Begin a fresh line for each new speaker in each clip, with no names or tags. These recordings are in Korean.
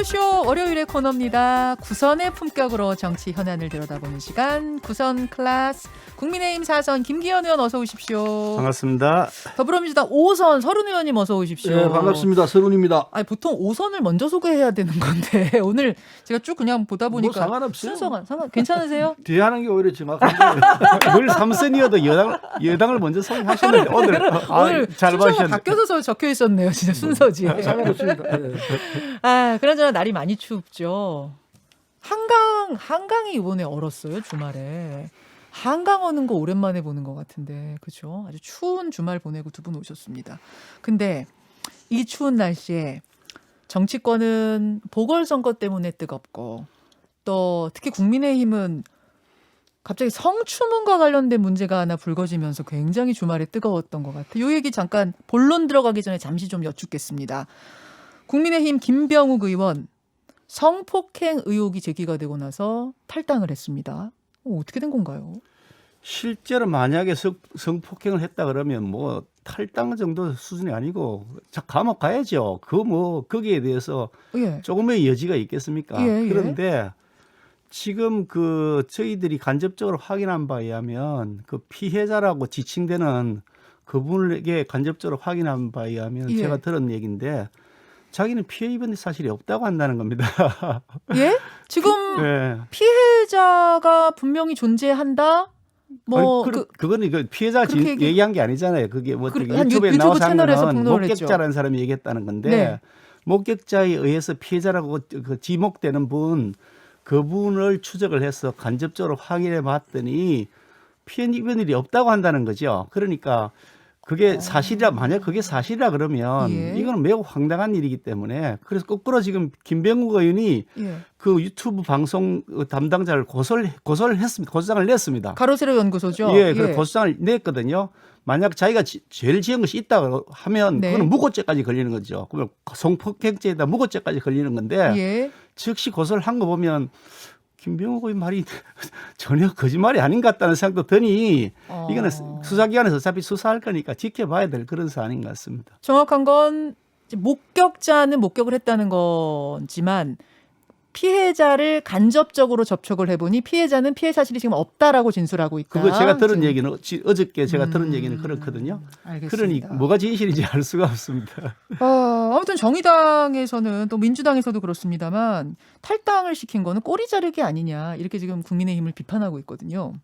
이슈쇼 월요일의 코너입니다. 구선의 품격으로 정치 현안을 들여다보는 시간 구선 클래스 국민의힘 사선 김기현 의원 어서 오십시오.
반갑습니다.
더불어민주당 5선 서른 의원님 어서 오십시오.
네, 반갑습니다. 서른입니다.
아니 보통 5선을 먼저 소개해야 되는 건데 오늘 제가 쭉 그냥 보다 보니까
뭐 상관없어요.
순서가 상관 괜찮으세요?
뒤에 하는 게 오히려 정확한데.
늘 삼선이어도 여당 여당을 먼저 소개하셨는데 오늘 아,
오늘
잘
순서가. 바뀌어서 적혀 있었네요. 진짜 순서지에.
상관없습니다. 네.
아, 그 나저나 날이 많이 춥죠. 한강, 한강이 이번에 얼었어요, 주말에. 한강 오는 거 오랜만에 보는 것 같은데, 그죠? 아주 추운 주말 보내고 두 분 오셨습니다. 근데 이 추운 날씨에 정치권은 보궐선거 때문에 뜨겁고, 또 특히 국민의힘은 갑자기 성추문과 관련된 문제가 하나 불거지면서 굉장히 주말에 뜨거웠던 것 같아요. 이 얘기 잠깐 본론 들어가기 전에 잠시 좀 여쭙겠습니다. 국민의힘 김병욱 의원 성폭행 의혹이 제기가 되고 나서 탈당을 했습니다. 어, 어떻게 된 건가요?
실제로 만약에 성, 성폭행을 했다 그러면 뭐 탈당 정도 수준이 아니고 자 감옥 가야죠. 그 뭐 거기에 대해서
예.
조금의 여지가 있겠습니까?
예, 예.
그런데 지금 그 저희들이 간접적으로 확인한 바에 의하면 그 피해자라고 지칭되는 그분에게 간접적으로 확인한 바에 의하면
예.
제가 들은 얘기인데 자기는 피해 입은 사실이 없다고 한다는 겁니다.
예? 지금
네.
피해자가 분명히 존재한다. 뭐
아니,
그,
그, 그거는 그 지-
그렇게 얘기-
얘기한 게 아니잖아요. 그게 뭐
그-
유튜브에
유튜브
나와서
채널에서.
목격자라는 사람이 얘기했다는 건데
네.
목격자에 의해서 피해자라고 그 지목되는 분 그분을 추적을 해서 간접적으로 확인해 봤더니 피해 입은 일이 없다고 한다는 거죠. 그러니까 그게 사실이라 만약 그게 사실이라 그러면
아. 예.
이거는 매우 황당한 일이기 때문에 그래서 거꾸로 지금 김병욱 의원이
예.
그 유튜브 방송 담당자를 고소를 고소를 했습니다. 고소장을 냈습니다.
가로세로 연구소죠.
예, 그 고소장을 냈거든요. 만약 자기가 지, 죄를 지은 것이 있다고 하면
네.
그거는 무고죄까지 걸리는 거죠. 그러면 성폭행죄에다 무고죄까지 걸리는 건데
예.
즉시 고소를 한 거 보면 김병욱 의원 말이 전혀 거짓말이 아닌 것 같다는 생각도 드니
어.
이거는 수사기관에서 어차피 수사할 거니까 지켜봐야 될 그런 사안인 것 같습니다.
정확한 건 목격자는 목격을 했다는 거지만 피해자를 간접적으로 접촉을 해보니 피해자는 피해 사실이 지금 없다라고 진술하고 있다.
그거 제가 들은
지금.
얘기는 지- 어저께 제가 들은
음,
얘기는 그렇거든요.
알겠습니다.
그러니 뭐가 진실인지 알 수가 없습니다.
아, 아무튼 정의당에서는 또 민주당에서도 그렇습니다만 탈당을 시킨 거는 꼬리 자르기 아니냐 이렇게 지금 국민의힘을 비판하고 있거든요.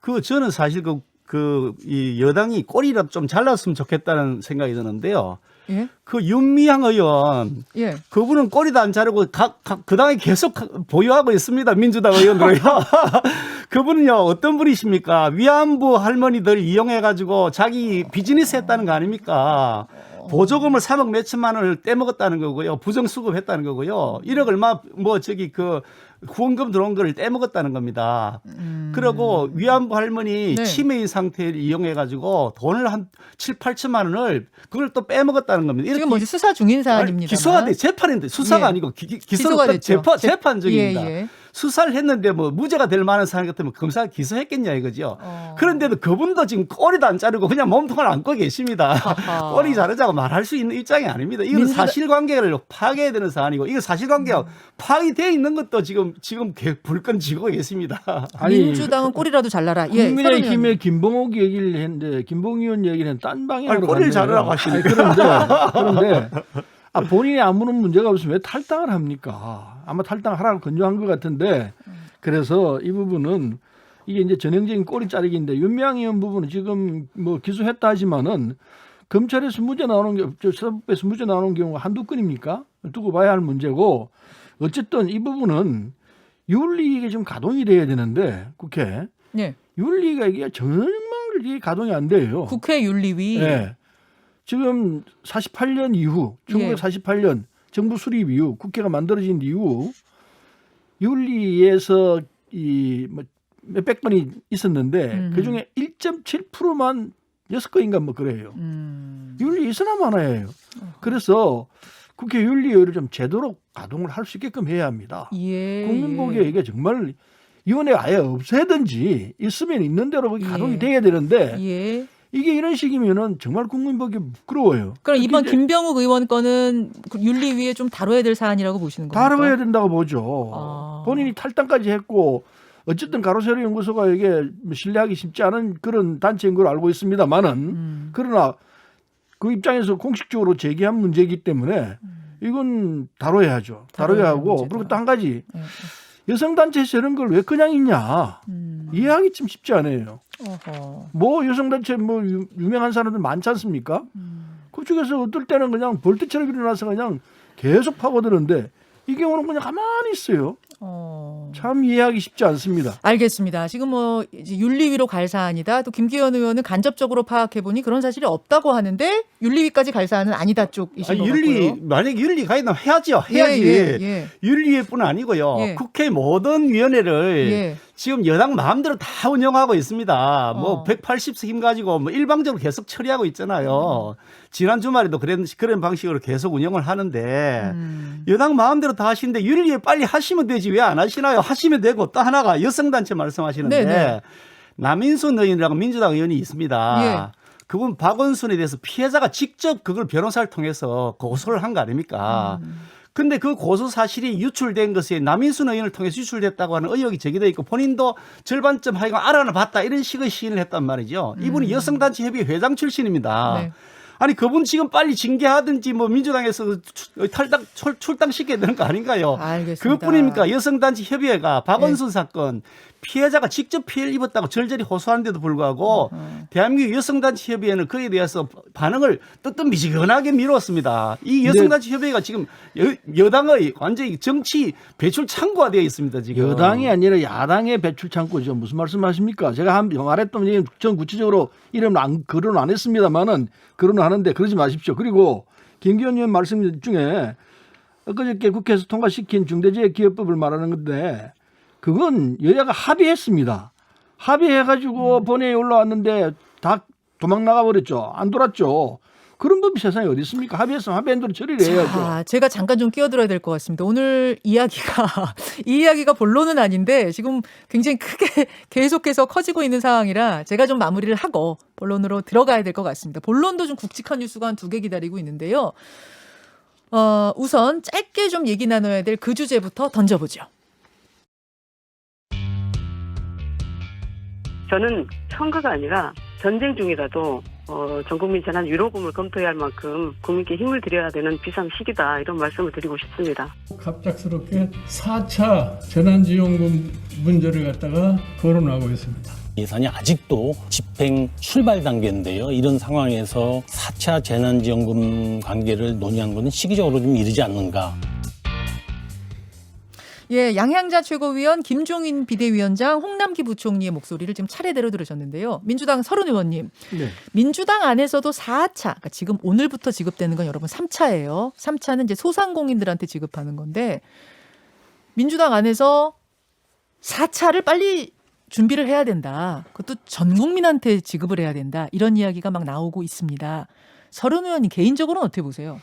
그 저는 사실 그 그 이 여당이 꼬리라도 좀 잘랐으면 좋겠다는 생각이 드는데요.
예,
그 윤미향 의원
예.
그분은 꼬리도 안 자르고 각, 각, 그 당에 계속 보유하고 있습니다. 민주당 의원들요. 그분은요, 어떤 분이십니까? 위안부 할머니들 이용해 가지고 자기 비즈니스 했다는 거 아닙니까? 보조금을 3억 몇천만 원을 떼먹었다는 거고요. 부정수급했다는 거고요. 1억 얼마, 뭐, 저기 그 후원금 들어온 거를 떼먹었다는 겁니다.
음.
그리고 위안부 할머니
네.
치매인 상태를 이용해 가지고 돈을 한 7, 8천만 원을 그걸 또 빼먹었다는 겁니다.
지금 뭐지 수사 중인 사안입니다.
기소가 돼 재판인데 수사가
예.
아니고 기, 기,
기소가
기소가
됐죠.
재판
재-
재판 중입니다.
예, 예.
수사를 했는데 뭐 무죄가 될 만한 사안 같으면 검사가 기소했겠냐 이거죠.
어.
그런데도 그분도 지금 꼬리도 안 자르고 그냥 몸통을 안고 계십니다.
아하.
꼬리 자르자고 말할 수 있는 입장이 아닙니다. 이건
민주당-
사실관계를 파괴해야 되는 사안이고 이거 사실관계가
음.
파괴되어 있는 것도 지금 지금 개- 불끈 지고 계십니다.
아니,
민주당은 꼬리라도 잘라라. 예,
국민의힘의 김봉옥 얘기를 했는데 김봉 의원 얘기는 딴 방향으로
아니, 꼬리를
갔네요.
자르라고.
아니, 그런데 그런데 아, 본인이 아무런 문제가 없으면 왜 탈당을 합니까? 아마 탈당하라고 건조한 것 같은데 그래서 이 부분은 이게 이제 전형적인 꼬리 자르기인데 윤미향 의원 부분은 지금 뭐 기소했다 하지만은 검찰에서 무죄 나오는 게, 저 사법부에서 무죄 나오는 경우가 한두 건입니까? 두고 봐야 할 문제고 어쨌든 이 부분은 윤리가 지금 가동이 돼야 되는데 국회
예.
윤리가 이게 정말 이게 가동이 안 돼요.
국회 윤리위.
예. 지금 48년 이후,
예.
1948년 정부 수립 이후, 국회가 만들어진 이후 윤리에서 이뭐 몇백 건이 있었는데
음흠.
그 중에 1.7%만 여섯 건인가 뭐 그래요.
음.
윤리 있으나 마나예요. 그래서 국회 윤리위를 좀 제대로 가동을 할 수 있게끔 해야 합니다.
예.
국민
예.
보기에 이게 정말 위원회 아예 없애든지 있으면 있는 대로 거기
예.
가동이 돼야 되는데
예.
이게 이런 식이면은 정말 국민 보기 부끄러워요.
그럼 이번 김병욱 의원 건은 그 윤리위에 좀 다뤄야 될 사안이라고 보시는 겁니까?
다뤄야 된다고 보죠.
아.
본인이 탈당까지 했고 어쨌든 가로세로 연구소가 이게 뭐 신뢰하기 쉽지 않은 그런 단체인 걸 알고 있습니다만은
음.
그러나 그 입장에서 공식적으로 제기한 문제이기 때문에 이건 다뤄야죠.
다뤄야
다뤄야
할
하고
문제다.
그리고 또 한 가지
예, 예.
여성 단체에서 이런 걸 왜 그냥 있냐
음.
이해하기 참 쉽지 않아요.
어허.
뭐 여성 단체 뭐 유, 유명한 사람들 많지 않습니까?
음.
그쪽에서 어떨 때는 그냥 벌떼처럼 일어나서 그냥 계속 파고드는데 이 경우는 그냥 가만히 있어요.
어.
참 이해하기 쉽지 않습니다.
알겠습니다. 지금 뭐 윤리위로 갈 사안이다. 또 김기현 의원은 간접적으로 파악해 보니 그런 사실이 없다고 하는데 윤리위까지 갈 사안은 아니다 쪽이신
아니,
것
윤리
같고요.
만약 윤리 가있나 해야죠. 해야지.
예, 예,
윤리위뿐 아니고요.
예.
국회 모든 위원회를
예.
지금 여당 마음대로 다 운영하고 있습니다. 뭐
어.
180석 힘 가지고 뭐 일방적으로 계속 처리하고 있잖아요. 지난 주말에도 그런 그런 방식으로 계속 운영을 하는데
음.
여당 마음대로 다 하시는데 윤리에 빨리 하시면 되지 왜 안 하시나요? 하시면 되고 또 하나가 여성단체 말씀하시는데
네네.
남인순 의원이라고 민주당 의원이 있습니다.
예.
그분 박원순에 대해서 피해자가 직접 그걸 변호사를 통해서 고소를 한 거 아닙니까?
음.
근데 그 고소 사실이 유출된 것이 남인순 의원을 통해서 유출됐다고 하는 의혹이 제기돼 있고 본인도 절반쯤 하여간 알아는 봤다 이런 식의 시인을 했단 말이죠. 이분이 여성단체 협의 회장 출신입니다.
음. 네.
아니 그분 지금 빨리 징계하든지 뭐 민주당에서 출- 탈당 출, 출당 시켜야 되는 거 아닌가요?
알겠습니다.
그것뿐입니까? 여성단체 협의회가 박원순 사건 피해자가 직접 피해를 입었다고 절절히 호소하는데도 불구하고 대한민국 여성단체 협의회는 그에 대해서 반응을 뜨뜻미지근하게 미뤘습니다. 이 여성단체 협의회가 지금 여, 당의 완전히 정치 배출 창구가 되어 있습니다. 지금
여당이 아니라 야당의 배출 창구죠. 무슨 말씀하십니까? 제가 한 말했던 얘기는 전 구체적으로 이름을 안, 거론 안 했습니다만은 거론을 하는데 그러지 마십시오. 그리고 김기현 의원 말씀 중에 엊그저께 국회에서 통과시킨 중대재해기업법을 말하는 건데 그건 여야가 합의했습니다. 합의해가지고 본회의에 올라왔는데 다 도망 나가버렸죠. 안 돌았죠. 그런 법이 세상에 어디 있습니까? 합의했으면 합의한 대로 처리를 해야죠.
자, 제가 잠깐 좀 끼어들어야 될 것 같습니다. 오늘 이야기가 이 이야기가 본론은 아닌데 지금 굉장히 크게 계속해서 커지고 있는 상황이라 제가 좀 마무리를 하고 본론으로 들어가야 될 것 같습니다. 본론도 좀 굵직한 뉴스가 한 두 개 기다리고 있는데요. 어, 우선 짧게 좀 얘기 나눠야 될 그 주제부터 던져보죠.
저는 선거가 아니라 전쟁 중이라도 어, 전 국민 재난 위로금을 검토해야 할 만큼 국민께 힘을 드려야 되는 비상 시기다 이런 말씀을 드리고 싶습니다.
갑작스럽게 4차 재난지원금 문제를 갖다가 거론하고 있습니다.
예산이 아직도 집행 출발 단계인데요. 이런 상황에서 4차 재난지원금 관계를 논의한 것은 시기적으로 좀 이르지 않는가.
예, 양향자 최고위원, 김종인 비대위원장, 홍남기 부총리의 목소리를 지금 차례대로 들으셨는데요. 민주당 서른 의원님,
네.
민주당 안에서도 4차, 그러니까 지금 오늘부터 지급되는 건 여러분 3차예요. 3차는 이제 소상공인들한테 지급하는 건데 민주당 안에서 4차를 빨리 준비를 해야 된다. 그것도 전 국민한테 지급을 해야 된다. 이런 이야기가 막 나오고 있습니다. 서른 의원님 개인적으로는 어떻게 보세요?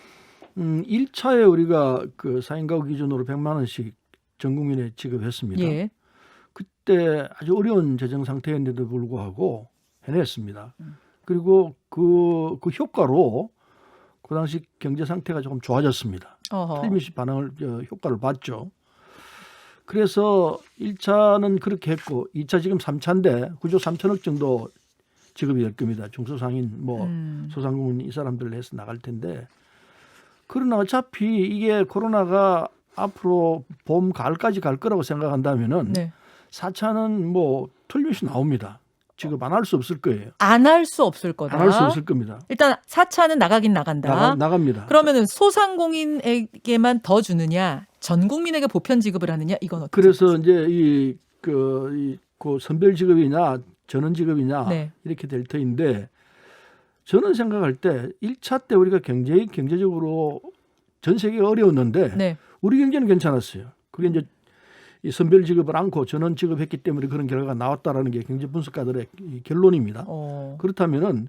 음, 1차에 우리가 그 4인 가구 기준으로 100만 원씩 전 국민에 지급했습니다.
예.
그때 아주 어려운 재정 상태였는데도 불구하고 해냈습니다.
음.
그리고 그, 그 효과로 그 당시 경제 상태가 조금 좋아졌습니다.
어허.
틀림없이 반응을 어, 효과를 봤죠. 그래서 1차는 그렇게 했고 2차 지금 3차인데 구조 3천억 정도 지급이 될 겁니다. 중소상인 뭐
음.
소상공인 이 사람들 해서 나갈 텐데 그러나 어차피 이게 코로나가 앞으로 봄 가을까지 갈 거라고 생각한다면은
네.
4차는 뭐 틀림없이 나옵니다. 지금 안 할 수 없을 거예요.
안 할 수 없을 거다.
안 할 수 없을 겁니다.
일단 4차는 나가긴 나간다.
나가, 나갑니다.
그러면은 소상공인에게만 더 주느냐, 전 국민에게 보편 지급을 하느냐, 이건 어떻게?
그래서 이제 이, 그, 이, 그 선별 직업이냐 전원 직업이냐
네.
이렇게 될 터인데 저는 생각할 때 1차 때 우리가 굉장히 경제적으로 전 세계가 어려웠는데
네.
우리 경제는 괜찮았어요. 그게 이제 이 선별 직업을 않고 전원 직업했기 때문에 그런 결과가 나왔다라는 게 경제 분석가들의 이 결론입니다.
어.
그렇다면은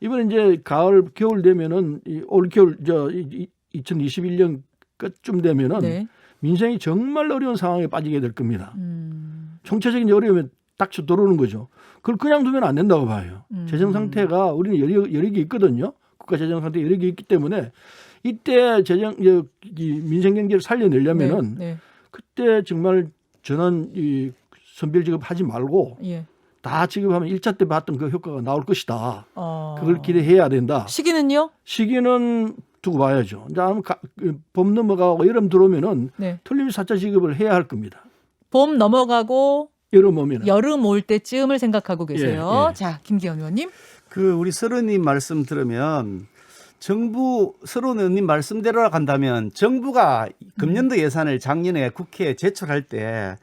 이번에 이제 가을 겨울 되면은 이올 겨울 저 2021년 끝쯤 되면은
네.
민생이 정말 어려운 상황에 빠지게 될 겁니다.
음.
총체적인 어려움에 닥쳐 들어오는 거죠. 그걸 그냥 두면 안 된다고 봐요.
음.
재정 상태가 우리는 개 있거든요. 국가 재정 상태 개 있기 때문에 이때 재정 이, 이 민생 경제를 살려내려면은
네, 네.
그때 정말 전환 이 선별 지급하지 말고
예.
다 지급하면 1차 때 봤던 그 효과가 나올 것이다.
어.
그걸 기대해야 된다.
시기는요?
시기는 두고 봐야죠. 이제 아마 가- 그봄 넘어가고 여름 들어오면은
네.
틀림이 4차 지급을 해야 할 겁니다.
봄 넘어가고
여름 오면은.
여름 올 때쯤을 생각하고 계세요.
예, 예.
자, 김기현 의원님.
그 우리 서른님 말씀 들으면 정부 서른 의원님 말씀대로 간다면 정부가 금년도 예산을 작년에 국회에 제출할 때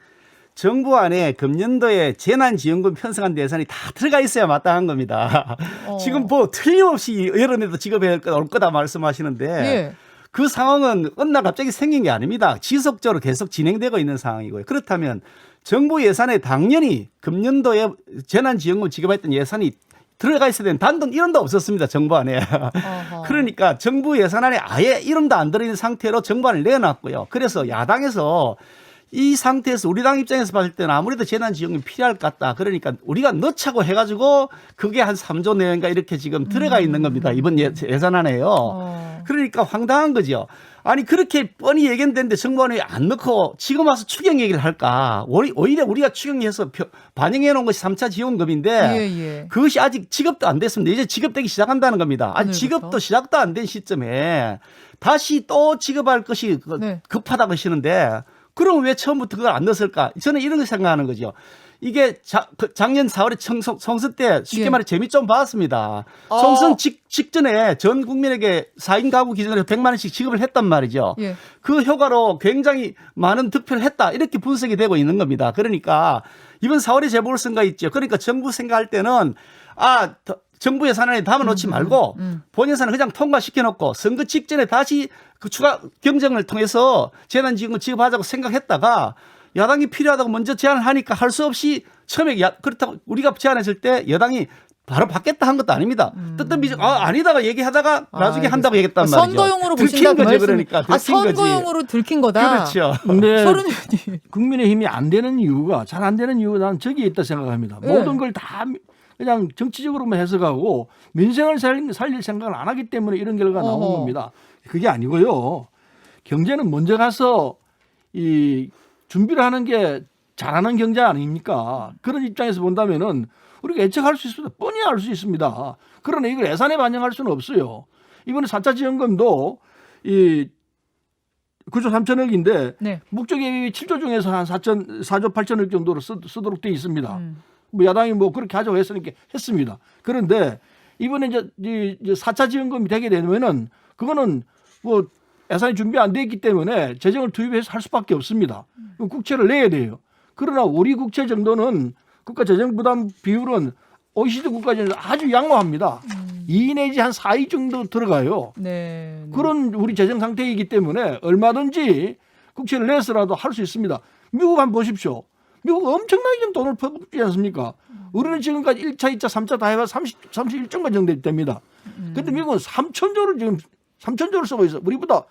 정부 안에 금년도에 재난지원금 편성한 예산이 다 들어가 있어야 마땅한 겁니다.
어.
지금 뭐 틀림없이 여름에도 지급해 올 거다 말씀하시는데
예.
그 상황은 어느 날 갑자기 생긴 게 아닙니다. 지속적으로 계속 진행되고 있는 상황이고요. 그렇다면 정부 예산에 당연히 금년도에 재난지원금 지급했던 예산이 들어가 있어야 되는 단돈 1원도 없었습니다. 정부 안에. 그러니까 정부 예산안에 아예 1원도 안 들어있는 상태로 정부안을 내놨고요. 그래서 야당에서 이 상태에서 우리 당 입장에서 봤을 때는 아무래도 재난 지원금이 필요할 것 같다. 그러니까 우리가 넣자고 해가지고 그게 한 3조 내외인가 이렇게 지금 들어가 있는 겁니다. 이번 예- 예산안에요.
어.
그러니까 황당한 거죠. 아니 그렇게 뻔히 얘기했는데 정부안에 안 넣고 지금 와서 추경 얘기를 할까? 오히- 오히려 우리가 추경해서 표- 반영해 놓은 것이 3차 지원금인데
예, 예.
그것이 아직 지급도 안 됐습니다. 이제 지급되기 시작한다는 겁니다. 아니? 지급도 시작도 안 된 시점에 다시 또 지급할 것이 그-
네.
급하다고 하시는데 그럼 왜 처음부터 그걸 안 넣었을까? 저는 이런 거 생각하는 거죠. 이게 자, 그 작년 4월에 청소, 총선 때 쉽게
예.
말해 재미 좀 봤습니다.
어.
총선 직, 직전에 전 국민에게 4인 가구 기준으로 100만 원씩 지급을 했단 말이죠.
예.
그 효과로 굉장히 많은 득표를 했다. 이렇게 분석이 되고 있는 겁니다. 그러니까 이번 4월에 재보궐선거 있죠. 그러니까 정부 생각할 때는 아, 더- 정부 예산안에 담아놓지 말고
음.
본 예산을 그냥 통과시켜 놓고 선거 직전에 다시 그 추가 경쟁을 통해서 재난지원금 지급하자고 생각했다가 야당이 필요하다고 먼저 제안을 하니까 할 수 없이 처음에 야, 그렇다고 우리가 제안했을 때 여당이 바로 받겠다 한 것도 아닙니다. 뜻은 비정 아 아니다가 얘기하다가 나중에
음. 아,
한다고 얘기했단 말이죠.
선거용으로
들킨 거죠. 그러니까
아,
들킨 거지.
선거용으로 들킨 거다.
그렇죠.
근데
서른 의원님.
국민의 힘이 안 되는 이유가 잘 안 되는 이유가 나는 저기에 있다 생각합니다.
네.
모든 걸 다 그냥 정치적으로만 해석하고 민생을 살, 살릴 생각을 안 하기 때문에 이런 결과가 나온
어허.
겁니다. 그게 아니고요. 경제는 먼저 가서 이 준비를 하는 게 잘하는 경제 아닙니까? 그런 입장에서 본다면은 우리가 예측할 수 있습니다. 뻔히 알 수 있습니다. 그러나 이걸 예산에 반영할 수는 없어요. 이번에 4차 지원금도 이 9조 3천억인데
네.
목적이 7조 중에서 한 4천 4조 8천억 정도로 쓰, 쓰도록 돼 있습니다.
음.
뭐 야당이 뭐 그렇게 하자고 했으니까 했습니다. 그런데 이번에 이제 이 이제 4차 지원금이 되게 되면은 그거는 뭐 예산이 준비 안 돼 있기 때문에 재정을 투입해서 할 수밖에 없습니다. 그럼 국채를 내야 돼요. 그러나 우리 국채 정도는 국가 재정 부담 비율은 OECD 국가 중에서 아주 양호합니다. 2 내지 한 4위 정도 들어가요.
네. 네.
그런 우리 재정 상태이기 때문에 얼마든지 국채를 내서라도 할 수 있습니다. 미국 한번 보십시오. 미국 엄청나게 좀 돈을 퍼붓지 않습니까? 우리는 지금까지 1차, 2차, 3차 다 해봐 30, 31조가 정도 됩니다. 근데 미국은 3천조를 지금 3천조를 쓰고 있어. 우리보다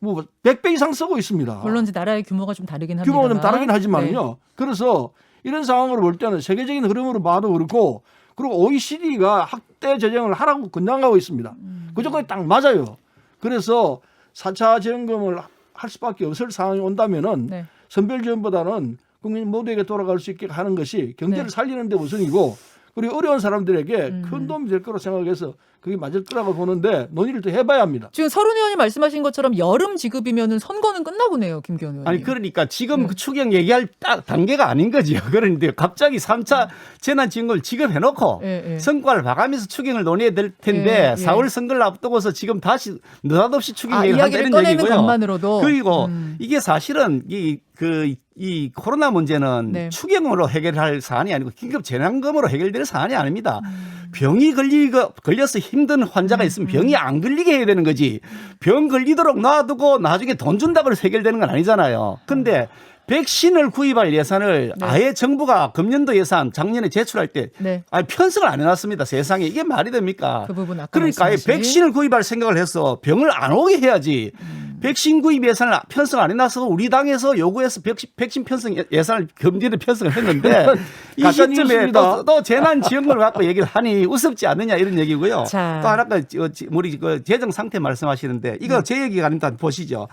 뭐 100배 이상 쓰고 있습니다.
물론 이제 나라의 규모가 좀 다르긴 합니다.
규모가 좀 다르긴 하지만요. 그래서 이런 상황으로 볼 때는 세계적인 흐름으로 봐도 그렇고 그리고 OECD가 학대 재정을 하라고 권장하고 있습니다. 그 조건이 딱 맞아요. 그래서 4차 지원금을 할 수밖에 없을 상황이 온다면은
네.
선별 지원보다는 국민 모두에게 돌아갈 수 있게 하는 것이 경제를
네.
살리는 데 우선이고 그리고 어려운 사람들에게
음.
큰 도움이 될 거라고 생각해서 그게 맞을 거라고 보는데 논의를 또 해봐야 합니다.
지금 서른 의원이 말씀하신 것처럼 여름 지급이면은 선거는 끝나 보네요, 김기현 의원님.
아니 그러니까 지금
네.
그 추경 얘기할 딱 단계가 아닌 거지요. 그런데 갑자기 3차 재난 지원금을 지급해놓고
예, 예.
성과를 봐가면서 추경을 논의해야 될 텐데
예, 예.
4월 선거를 앞두고서 지금 다시 느닷없이 추경
아,
얘기를
이야기를
한다는
꺼내는
얘기고요.
것만으로도
그리고
음.
이게 사실은 이 그 이 코로나 문제는
네.
추경으로 해결할 사안이 아니고 긴급 재난금으로 해결될 사안이 아닙니다.
음.
병이 걸리고 걸려서 힘든 환자가 있으면 병이 안 걸리게 해야 되는 거지. 병 걸리도록 놔두고 나중에 돈 준다고 해서 해결되는 건 아니잖아요. 근데 백신을 구입할 예산을
네.
아예 정부가 금년도 예산 작년에 제출할 때
네.
아니 편성을 안 해놨습니다. 세상에 이게 말이 됩니까?
그 부분 아까
그러니까 아예. 백신을 구입할 생각을 해서 병을 안 오게 해야지. 백신 구입 예산을 편성 안 해놔서 우리 당에서 요구해서 백신, 백신 편성 예- 예산을 금지를 편성을 했는데 이 시점에. 또, 또 재난 지원금을 갖고 얘기를 하니 우습지 않느냐 이런 얘기고요.
자.
또 하나가 저- 지- 우리 그 재정 상태 말씀하시는데 이거 제 얘기가 아닙니다. 보시죠.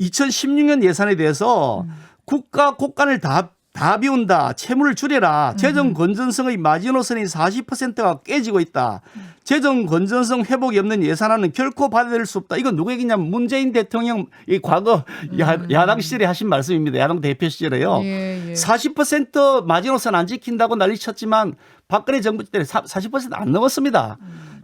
2016년 예산에 대해서 국가 국간을 다, 다 비운다. 채무를 줄여라. 재정 건전성의 마지노선이 40%가 깨지고 있다. 재정 건전성 회복이 없는 예산안은 결코 받아들일 수 없다. 이건 누구 얘기냐면 문재인 대통령 이 과거 야, 야당 시절에 하신 말씀입니다. 야당 대표 시절에요.
예, 예.
40% 마지노선 안 지킨다고 난리 쳤지만 박근혜 정부 때 40%안 넘었습니다.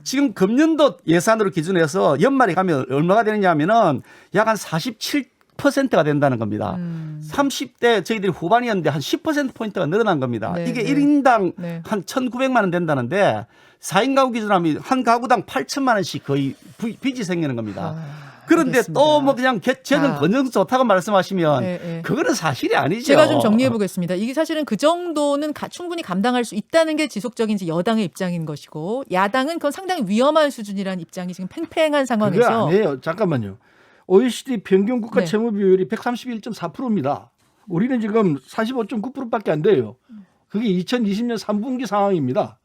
지금 금년도 예산으로 기준해서 연말에 가면 얼마가 되느냐 하면은 약 한 47% 가 된다는 겁니다.
음.
30대 저희들이 후반이었는데 한 10%포인트가 늘어난 겁니다.
네,
이게
네.
1인당
네.
한 1,900만 원 된다는데 4인 가구 기준하면 한 가구당 8천만 원씩 거의 부- 빚이 생기는 겁니다.
아,
그런데. 또 뭐 그냥 개- 재정
자.
건전 좋다고 말씀하시면
예, 예.
그거는 사실이 아니죠.
제가 좀 정리해 보겠습니다. 이게 사실은 그 정도는 가- 충분히 감당할 수 있다는 게 지속적인 여당의 입장인 것이고 야당은 그건 상당히 위험한 수준이라는 입장이 지금 팽팽한
그게
상황에서
아니에요. 잠깐만요. OECD 평균 국가
네.
채무 비율이 131.4%입니다. 우리는 지금 45.9%밖에 안 돼요. 그게 2020년 3분기 상황입니다.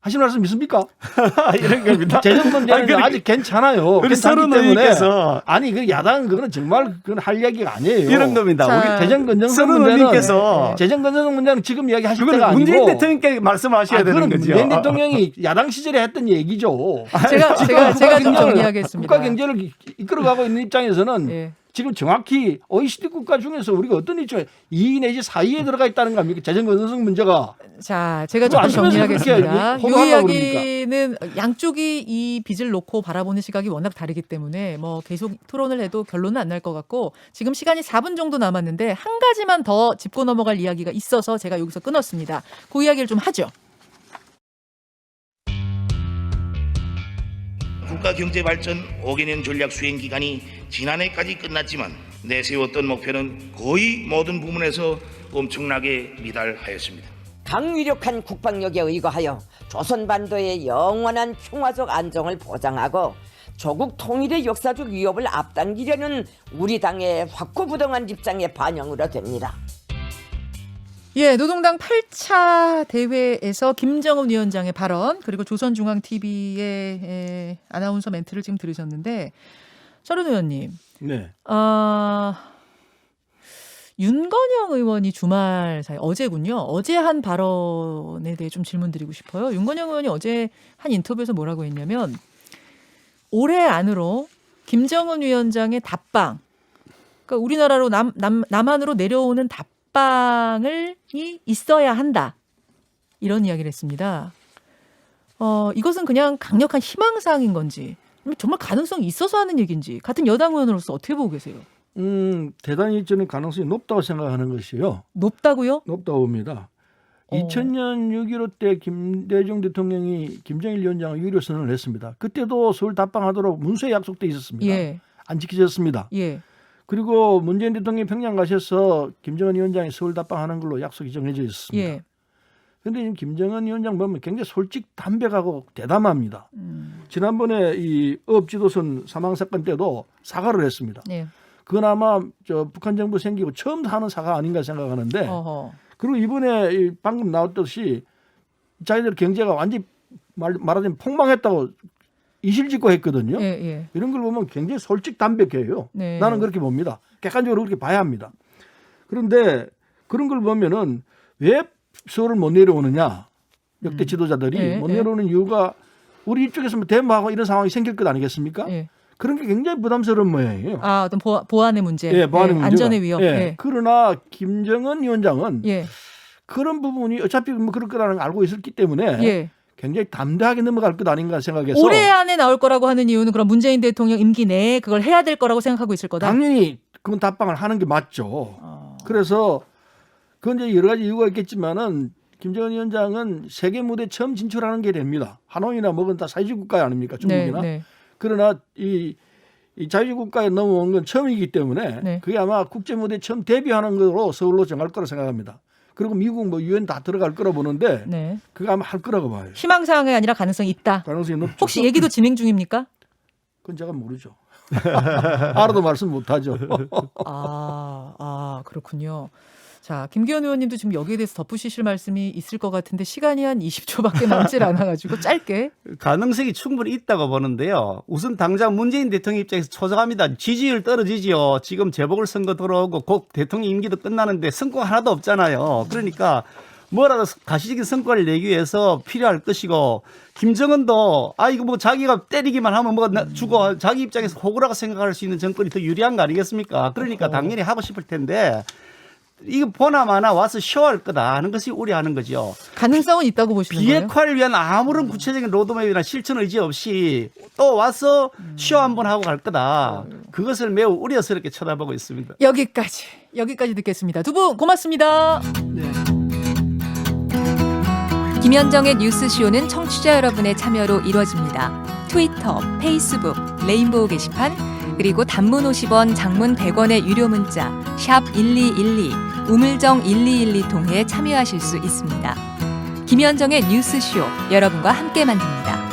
하신 말씀 있습니까?
이런 겁니다.
재정 문제는
아니, 그러니까
아직 괜찮아요.
우리
괜찮기
서른
때문에
의원께서
아니 그 야당은 그거는 정말 그건 할 이야기가 아니에요.
이런 겁니다.
자,
우리
재정 건전성
서른
문제는
의원께서
재정 건전성 문제는 지금 이야기하실 때가
그거는
아니고
문재인 대통령께 말씀하셔야
아,
되는 거죠.
문재인 대통령이 야당 시절에 했던 얘기죠.
제가 제가 제가 좀
국가 경제를-
정리하겠습니다.
국가 경제를 이- 이끌어가고 있는 입장에서는
예.
지금 정확히 OECD 국가 중에서 우리가 어떤 입장에 2 내지 4위에 들어가 있다는 거 아닙니까? 재정 건전성 문제가
자, 제가 조금
아시면서
정리하겠습니다. 이 이야기는 양쪽이 이 빚을 놓고 바라보는 시각이 워낙 다르기 때문에 뭐 계속 토론을 해도 결론은 안 날 것 같고 지금 시간이 4분 정도 남았는데 한 가지만 더 짚고 넘어갈 이야기가 있어서 제가 여기서 끊었습니다. 그 이야기를 좀 하죠.
국가 경제 발전 5개년 전략 수행 기간이 지난해까지 끝났지만 내세웠던 목표는 거의 모든 부문에서 엄청나게 미달하였습니다.
강위력한 국방력에 의거하여 조선반도의 영원한 평화적 안정을 보장하고 조국 통일의 역사적 위협을 앞당기려는 우리 당의 확고부동한 입장의 반영으로 됩니다.
예, 노동당 8차 대회에서 김정은 위원장의 발언 그리고 조선중앙TV의 에, 아나운서 멘트를 지금 들으셨는데 서른 의원님,
네.
아 윤건영 의원이 주말 사이 어제군요. 어제 한 발언에 대해 좀 질문드리고 싶어요. 윤건영 의원이 어제 한 인터뷰에서 뭐라고 했냐면 올해 안으로 김정은 위원장의 답방, 그러니까 우리나라로 남, 남 남한으로 내려오는 답방 을이 있어야 한다 이런 이야기를 했습니다. 어 이것은 그냥 강력한 희망사항인 건지 정말 가능성이 있어서 하는 얘기인지 같은 여당 의원으로서 어떻게 보고 계세요?
음, 대단히 저는 가능성이 높다고 생각하는 것이요.
높다고요?
높다고 봅니다.
어.
2000년 6.15 때 김대중 대통령이 김정일 위원장을 유료 선언을 했습니다. 그때도 서울 답방하도록 문서에 약속돼 있었습니다.
예,
안 지켜졌습니다.
예.
그리고 문재인 대통령이 평양 가셔서 김정은 위원장이 서울 답방하는 걸로 약속이 정해져 있습니다.
예.
그런데 지금 김정은 위원장 보면 굉장히 솔직 담백하고 대담합니다.
음,
지난번에 이 어업지도선 사망 사건 때도 사과를 했습니다.
예.
그건 아마 저 북한 정부 생기고 처음 하는 사과 아닌가 생각하는데
어허.
그리고 이번에 이 방금 나왔듯이 자기들 경제가 완전히 말, 말하자면 폭망했다고 이실직고 했거든요.
예, 예.
이런 걸 보면 굉장히 솔직 담백해요.
네.
나는 그렇게 봅니다. 객관적으로 그렇게 봐야 합니다. 그런데 그런 걸 보면은 왜 서울을 못 내려오느냐 역대 지도자들이
예,
못
예.
내려오는 이유가 우리 이쪽에서 뭐 대모하고 이런 상황이 생길 것 아니겠습니까?
예.
그런 게 굉장히 부담스러운 모양이에요.
아, 어떤 보안, 보안의 문제,
예, 보안의 문제가.
안전의 위협.
예.
예.
그러나 김정은 위원장은
예.
그런 부분이 어차피 뭐 그럴 거라는 걸 알고 있었기 때문에
예.
굉장히 담대하게 넘어갈 것 아닌가 생각해서
올해 안에 나올 거라고 하는 이유는 그럼 문재인 대통령 임기 내에 그걸 해야 될 거라고 생각하고 있을 거다.
당연히 그건 답방을 하는 게 맞죠.
어.
그래서 그건 이제 여러 가지 이유가 있겠지만은 김정은 위원장은 세계 무대 에 처음 진출하는 게 됩니다. 하노이나 뭐건 다 사회주의 국가 아닙니까
네,
중국이나.
네.
그러나 이, 이 자유주의 국가에 넘어온 건 처음이기 때문에
네.
그게 아마 국제 무대 에 처음 데뷔하는 거로 서울로 정할 거라 생각합니다. 그리고 미국 뭐 유엔 다 들어갈 거라 보는데
네.
그거 아마 할 거라고 봐요.
희망 사항이 아니라 가능성이 있다.
가능성이 높죠.
혹시 얘기도 진행 중입니까?
그건 제가 모르죠. 알아도 말씀 못하죠.
아, 아, 그렇군요. 자, 김기현 의원님도 지금 여기에 대해서 덧붙이실 말씀이 있을 것 같은데 시간이 한 20초밖에 남질 않아가지고 짧게.
가능성이 충분히 있다고 보는데요. 우선 당장 문재인 대통령 입장에서 초조합니다. 지지율 떨어지지요. 지금 재보궐선거 들어오고 곧 대통령 임기도 끝나는데 성과 하나도 없잖아요. 그러니까 뭐라도 가시적인 성과를 내기 위해서 필요할 것이고 김정은도 아 이거 뭐 자기가 때리기만 하면 뭐가 나- 죽어 자기 입장에서 호구라고 생각할 수 있는 정권이 더 유리한 거 아니겠습니까? 그러니까 당연히 하고 싶을 텐데 이거 보나마나 와서 쇼할 거다 하는 것이 우려하는 거죠.
가능성은 있다고 보시는 거예요?
비핵화를 위한 아무런 구체적인 로드맵이나 실천 의지 없이 또 와서 쇼 한번 하고 갈 거다. 그것을 매우 우려스럽게 쳐다보고 있습니다.
여기까지 여기까지 듣겠습니다. 두 분 고맙습니다.
김현정의 뉴스쇼는 청취자 여러분의 참여로 이루어집니다. 트위터, 페이스북, 레인보우 게시판, 그리고 단문 50원, 장문 100원의 유료 문자 샵 1212, 우물정 1212 통해 참여하실 수 있습니다. 김현정의 뉴스쇼 여러분과 함께 만듭니다.